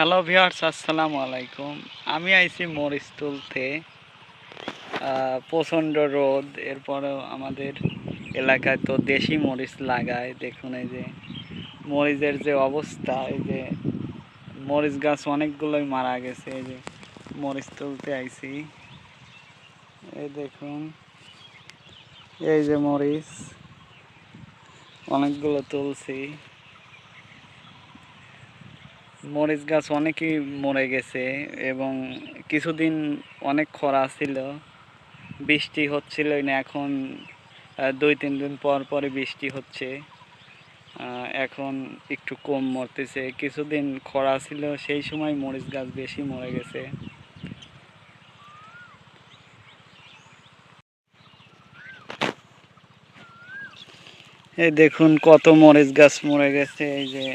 Hello viewers আসসালামু আলাইকুম। আমি আইছি মরিচ তুলতে। প্রচণ্ড রোদ, এরপরেও আমাদের এলাকায় তো দেশি মরিচ লাগায়। দেখুন এই যে মরিচের যে অবস্থা, এই যে মরিচ গাছ অনেকগুলোই মারা গেছে, এই যে মরিচ তুলতে আইছি। এই দেখুন, এই যে মরিচ, অনেকগুলো তুলছি। মরিচ গাছ অনেকই মরে গেছে এবং কিছুদিন অনেক খরা ছিল, বৃষ্টি হচ্ছিল না, এখন দুই, তিন দিন পর পরে বৃষ্টি হচ্ছে। এখন একটু কম মরতেছে, কিছুদিন খরা ছিল, সেই সময় মরিচ গাছ বেশি মরে গেছে। এই দেখুন কত মরিচ গাছ মরে গেছে, এই যে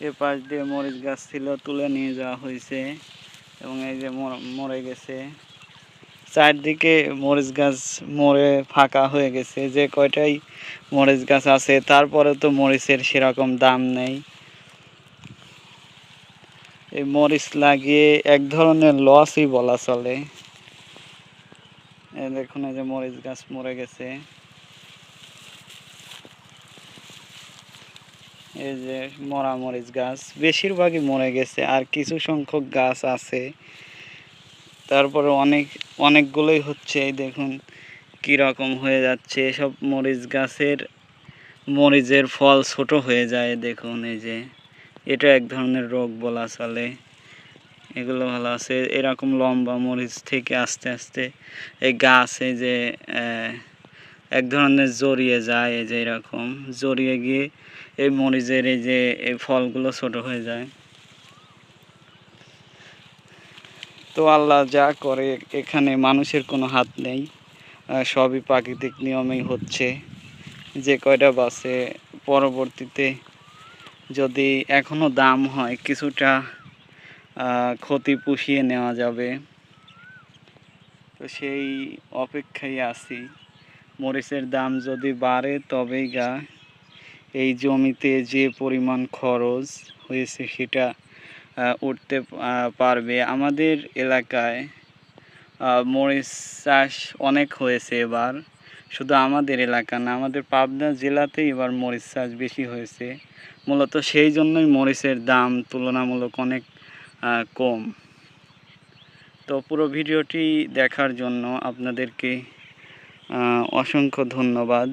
এ পাশ দিয়ে মরিচ গাছ ছিল, তুলে নিয়ে যাওয়া হয়েছে। এবং এই যে মর- গেছে। চারদিকে মরিচ গাছ মরে ফাঁকা হয়ে গেছে। যে কয়টাই মরিচ গাছ আছে তারপরে তো মরিচের সেরকম দাম নেই। এই মরিচ লাগিয়ে এক ধরনের লসই বলা চলে। দেখুন, এই যে মরিচ গাছ মরে গেছে। এই যে মরা মরিচ গাছ, বেশিরভাগই মরে গেছে আর কিছু সংখ্যক গাছ আছে। তারপরে অনেক, অনেকগুলোই হচ্ছে, এই দেখুন কীরকম হয়ে যাচ্ছে। সব মরিচ গাছের, মরিচের ফল ছোট হয়ে যায়, দেখুন এই যে। এটা এক ধরনের রোগ বলা চলে। এগুলো ভালো আছে। এরকম লম্বা মরিচ থেকে আস্তে আস্তে এই গাছে যে এক ধরনের জড়িয়ে যায়, এই যে এরকম। জড়িয়ে গিয়ে এই মরিচের এই যে এই ফলগুলো ছোট হয়ে যায়। তো আল্লাহ যা করে, এখানে মানুষের কোনো হাত নেই। সবই প্রাকৃতিক নিয়মেই হচ্ছে। যে কয়টা বাসে, পরবর্তীতে যদি এখনও দাম হয়, কিছুটা ক্ষতি পুষিয়ে নেওয়া যাবে। তো সেই অপেক্ষায় আছি। মরিচের দাম যদি বাড়ে, তবেই গা, এই জমিতে যে পরিমাণ খরচ হয়েছে সেটা উঠতে পারবে। আমাদের এলাকায় মরিচ চাষ অনেক হয়েছে এবার। শুধু আমাদের এলাকা না, আমাদের পাবনা জেলাতেই এবার মরিচ চাষ বেশি হয়েছে। মূলত সেই জন্যই মরিচের দাম তুলনামূলক অনেক কম। তো পুরো ভিডিওটি দেখার জন্য আপনাদেরকে অসংখ্য ধন্যবাদ।